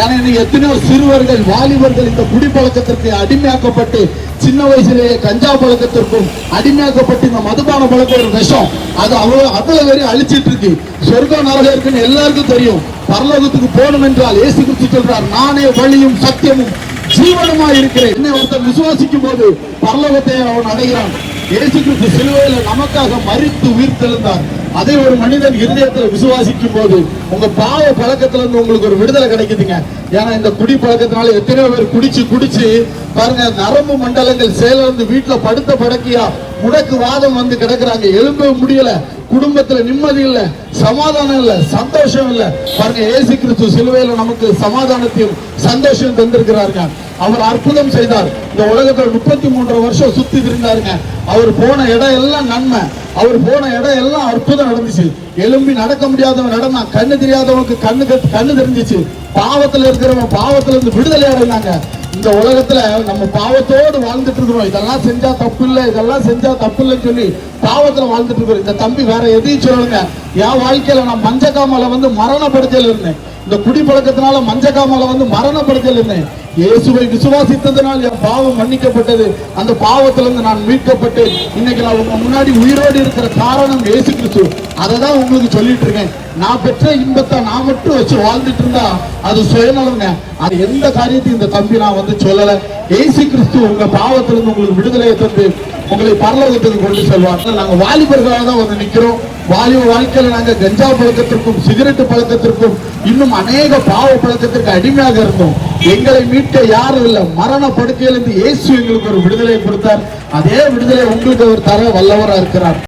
ஏன்னா எத்தனையோ சிறுவர்கள் வாலிபர்கள் இந்த குடிப்பழக்கத்திற்கு அடிமையாக்கப்பட்டு சின்ன வயசுலேயே கஞ்சா பழக்கத்திற்கும் அடிமையாக்கப்பட்டு இந்த மதுபான பழக்கம் ஒரு விஷம். அது அவ்வளோ அவ்வளோ வரையும் அழிச்சிட்டு இருக்கு. சொர்க்கம் நரகம் இருக்குன்னு எல்லாருக்கும் தெரியும். பரலோகத்துக்கு போகணும் என்றால் இயேசு குறித்து சொல்றார் நானே வழியும் சத்தியமும் ஜீவனமா இருக்கிறேன். என்னை ஒருத்தர் விசுவாசிக்கும் போது பரலோகத்தை அவன் அடைகிறான். இயேசு கிறிஸ்து சிலுவையில் நமக்காக மறித்து உயிர்த்தெழுந்தார். அதே ஒரு மனிதன் இருதயத்துல விசுவாசிக்கும் போது உங்க பாவ பழக்கத்துல இருந்து உங்களுக்கு ஒரு விடுதலை கிடைக்குதுங்க. ஏன்னா இந்த குடி பழக்கத்தினால எத்தனையோ பேர் குடிச்சு குடிச்சு பாருங்க நரம்பு மண்டலங்கள் செயலிழந்து வீட்டுல படுத்த படக்கையா முடக்கு வாதம் வந்து கிடக்குறாங்க. எழும்ப முடியல. குடும்பத்துல நிம்மதி இல்ல சமாதானம் இல்ல சந்தோஷம் இல்ல. பாருங்க ஏசு கிறிஸ்து சிலுவையில நமக்கு சமாதானத்தையும் சந்தோஷம் தந்திருக்கிறார்கள் அவர் அற்புதம் செய்தார். இந்த உலகத்தில் முப்பத்தி மூன்று வருஷம் சுத்தி இருந்தாருங்க அவர் போன இடம் எல்லாம் நன்மை. அவர் போன இடம் எல்லாம் அற்புதம் நடந்துச்சு. எலும்பி நடக்க முடியாதவன் நடனா கண்ணு தெரியாதவனுக்கு கண்ணு கண்ணு தெரிஞ்சிச்சு. பாவத்துல இருக்கிறவன் பாவத்துல இருந்து விடுதலை அடைந்தாங்க. இந்த உலகத்துல நம்ம பாவத்தோடு வாழ்ந்துட்டு இருக்கிறோம். இதெல்லாம் செஞ்சா தப்பு இல்லை இதெல்லாம் செஞ்சா தப்பு இல்லைன்னு சொல்லி பாவத்துல வாழ்ந்துட்டு இருக்கிறோம். இந்த தம்பி வேற எதையும் சொல்லுங்க என் வாழ்க்கையில நான் மஞ்சக்காமல வந்து மரணப்படுத்தல இருந்தேன். இந்த குடிப்பழக்கத்தினால மஞ்சக்காமல வந்து மரணப்படுத்தல் என்ன இயேசுவை விசுவாசித்ததனால் என் பாவம் மன்னிக்கப்பட்டது. அந்த பாவத்திலிருந்து நான் மீட்கப்பட்டு இன்னைக்கு நான் உங்க முன்னாடி உயிரோடு இருக்கிற காரணம் இயேசு கிறிஸ்து. அதை தான் உங்களுக்கு சொல்லிட்டு இருக்கேன் நான் பெற்ற இன்பத்தை நான் மட்டும் வச்சு வாழ்ந்துட்டு இருந்தா அது சுயநலங்க. அது எந்த காரியத்தையும் இந்த தம்பி நான் வந்து சொல்லல. இயேசு கிறிஸ்து உங்க பாவத்திலிருந்து உங்களுக்கு விடுதலையை தந்து உங்களை பரலோகத்துக்கு கொண்டு செல்வார் நாங்க வாலிபர்களாக தான் வந்து நிக்கிறோம். வாலிப வாழ்க்கையில நாங்க கஞ்சா பழக்கத்திற்கும் சிகரெட்டு பழக்கத்திற்கும் இன்னும் அநேக பாவ பழக்கத்திற்கு அடிமையாக இருந்தோம். எங்களை மீட்க யாரும் இல்லை. மரண படுக்கையிலிருந்து இயேசு எங்களுக்கு ஒரு விடுதலை கொடுத்தார். அதே விடுதலை உங்களுக்கு அவர் தர வல்லவராக இருக்கிறார்.